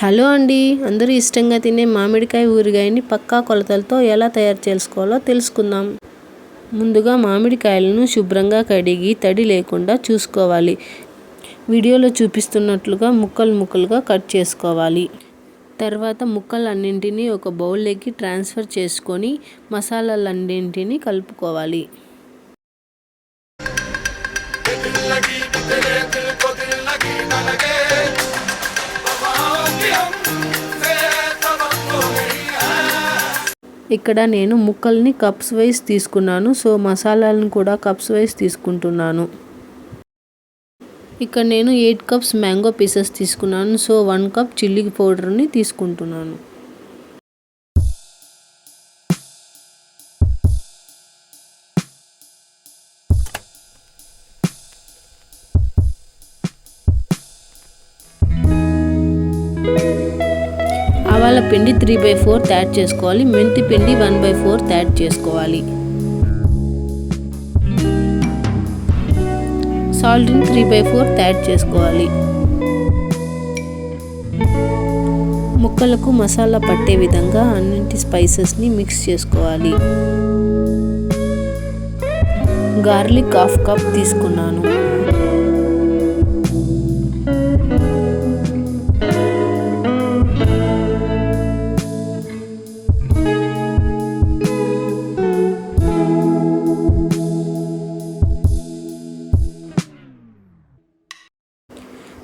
Hello అండి. అందరూ ఇష్టంగా తినే మామిడికాయ ఊరగాయని పక్కా కొలతలతో ఎలా తయారు చేసుకోవాలో తెలుసుకుందాం. ముందుగా మామిడికాయలను శుభ్రంగా కడిగి తడి లేకుండా చూసుకోవాలి. వీడియోలో చూపిస్తున్నట్లుగా ముక్కలు ముక్కలుగా కట్ చేసుకోవాలి. తర్వాత ముక్కలన్నింటినీ ఒక బౌల్లోకి ట్రాన్స్ఫర్ చేసుకొని మసాలాలన్నింటినీ కలుపుకోవాలి. ఇక్కడ నేను ముక్కల్ని కప్స్ వైజ్ తీసుకున్నాను సో మసాలాలను కూడా కప్స్ వైజ్ తీసుకుంటున్నాను. ఇక్కడ నేను ఎయిట్ కప్స్ మ్యాంగో పీసెస్ తీసుకున్నాను సో వన్ కప్ చిల్లీ పౌడర్ని తీసుకుంటున్నాను. పిండి త్రీ బై ఫోర్త్ యాడ్ చేసుకోవాలి. మెంతి పిండి వన్ బై ఫోర్త్ యాడ్ చేసుకోవాలి. సాల్ట్ని త్రీ బై ఫోర్త్ యాడ్ చేసుకోవాలి. ముక్కలకు మసాలా పట్టే విధంగా అన్నింటి స్పైసెస్ని మిక్స్ చేసుకోవాలి. గార్లిక్ హాఫ్ కప్ తీసుకున్నాను.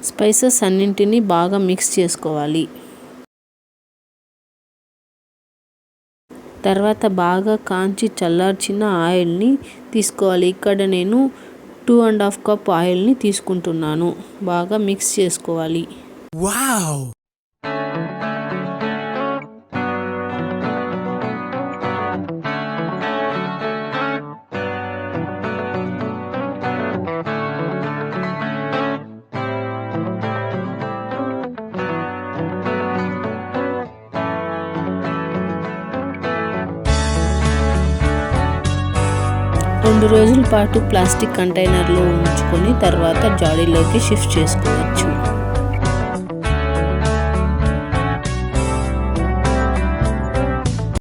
స్పైసెస్ అన్నింటినీ బాగా మిక్స్ చేసుకోవాలి. తర్వాత బాగా కాంచి చల్లార్చిన ఆయిల్ని తీసుకోవాలి. ఇక్కడ నేను టూ అండ్ హాఫ్ కప్ ఆయిల్ని తీసుకుంటున్నాను. బాగా మిక్స్ చేసుకోవాలి. వావ్ రెండు రోజుల పాటు ప్లాస్టిక్ కంటైనర్లో ఉంచుకొని తర్వాత జాడీలోకి షిఫ్ట్ చేసుకోవచ్చు.